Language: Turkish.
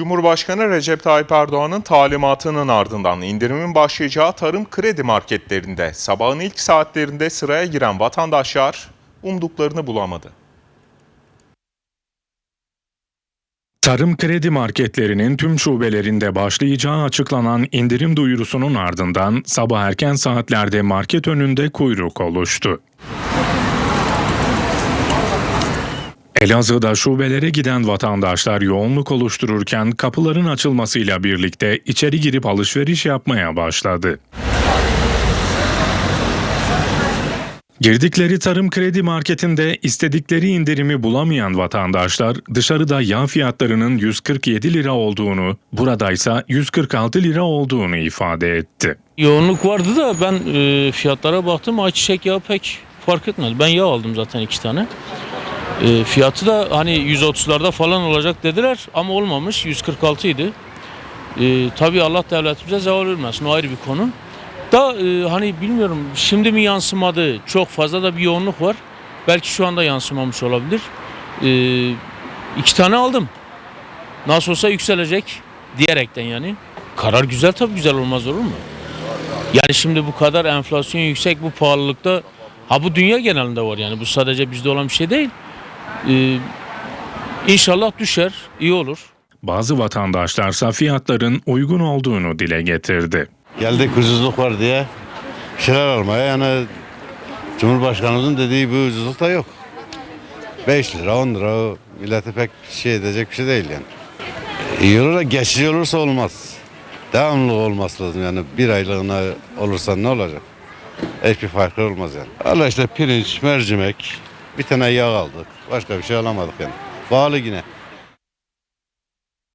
Cumhurbaşkanı Recep Tayyip Erdoğan'ın talimatının ardından indirimin başlayacağı tarım kredi marketlerinde sabahın ilk saatlerinde sıraya giren vatandaşlar umduklarını bulamadı. Tarım kredi marketlerinin tüm şubelerinde başlayacağı açıklanan indirim duyurusunun ardından sabah erken saatlerde market önünde kuyruk oluştu. Elazığ'da şubelere giden vatandaşlar yoğunluk oluştururken kapıların açılmasıyla birlikte içeri girip alışveriş yapmaya başladı. Girdikleri tarım kredi marketinde istedikleri indirimi bulamayan vatandaşlar dışarıda yağ fiyatlarının 147 lira olduğunu, buradaysa 146 lira olduğunu ifade etti. Yoğunluk vardı da ben e, fiyatlara baktım ayçiçek yağı pek fark etmedi. Ben yağ aldım zaten iki tane. E, fiyatı da hani 130'larda falan olacak dediler ama olmamış 146 idi. E, tabii Allah devletimize zeval vermesin o ayrı bir konu. Da e, hani bilmiyorum şimdi mi yansımadı çok fazla da bir yoğunluk var. Belki şu anda yansımamış olabilir. E, iki tane aldım. Nasıl olsa yükselecek diyerekten yani. Karar güzel tabii güzel olmaz olur mu? Yani şimdi bu kadar enflasyon yüksek bu pahalılıkta ha bu dünya genelinde var yani bu sadece bizde olan bir şey değil. Ee, inşallah düşer iyi olur. Bazı vatandaşlarsa fiyatların uygun olduğunu dile getirdi. Geldik ucuzluk var diye şeyler almaya yani Cumhurbaşkanımızın dediği bir ucuzluk da yok. 5 lira 10 lira o millete pek şey edecek bir şey değil yani. İyi olur da geçici olursa olmaz. Devamlı olması lazım yani bir aylığına olursa ne olacak? Hiçbir farkı olmaz yani. Allah işte pirinç, mercimek, bir tane yağ aldık. Başka bir şey alamadık yani. Pahalı yine.